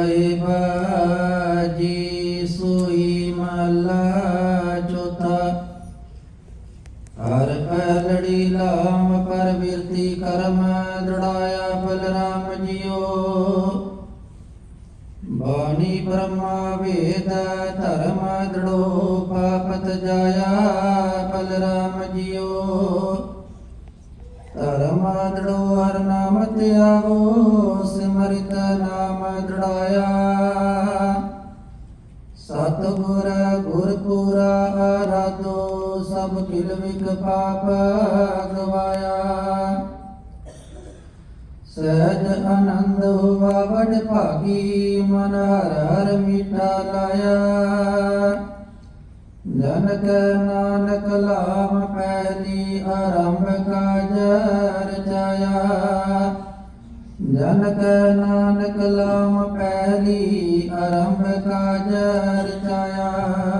ਸਾਹਿਬ ਸੋਈ ਮਹਲਾ ਚੌਥਾ। ਹਰ ਪਹਿਲੜੀ ਲਾਮ ਪਰ ਬਿਰਤੀ ਕਰਮ, ਦੜਾਇਆ ਬਲਰਾਮ ਜੀਓ। ਬਾਣੀ ਬ੍ਰਹਮਾ ਵੇਦ, ਧਰਮ ਦੜੋ ਪਾਪਤ ਜਾਇਆ ਬਲਰਾਮ ਜੀਓ। ਧਰਮ ਦੜੋ ਹਰ ਨਾਮ ਧਿਆਵੋ ਸਿਮਰਿਤ ਸਤਿਗੁਰ ਗੁਰਪੂਰਾ ਆਰਾਧੋ ਸਭ ਕਿਲ ਵਿਕ ਪਾਪ ਗਵਾਇਆ ਸਹਿਜ ਆਨੰਦ ਹੋਵਾ ਵਡ ਭਾਗੀ, ਮਨ ਹਰ ਹਰ ਮੀਠਾ ਲਾਇਆ। ਜਨਕ ਨਾਨਕ ਲਾਮ ਪਹਿਲੀ ਆਰੰਭ ਕਾਜ ਰਚਾਇਆ। ਜਨਕ ਨਾਨਕ ਲਾਮ ਪਹਿਲੀ ਆਰੰਭ ਕਾਜ ਰਚਾਇਆ।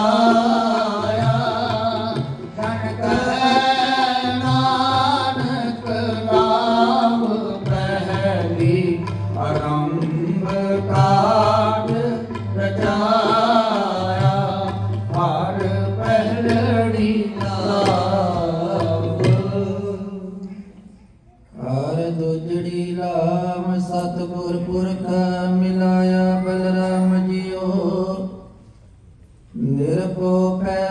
ਸਤਿਗੁਰ ਪੁਰਖ ਮਿਲਾਇਆ ਬਲਰਾਮ ਜੀਓ। ਨਿਰਭਉ ਪੈ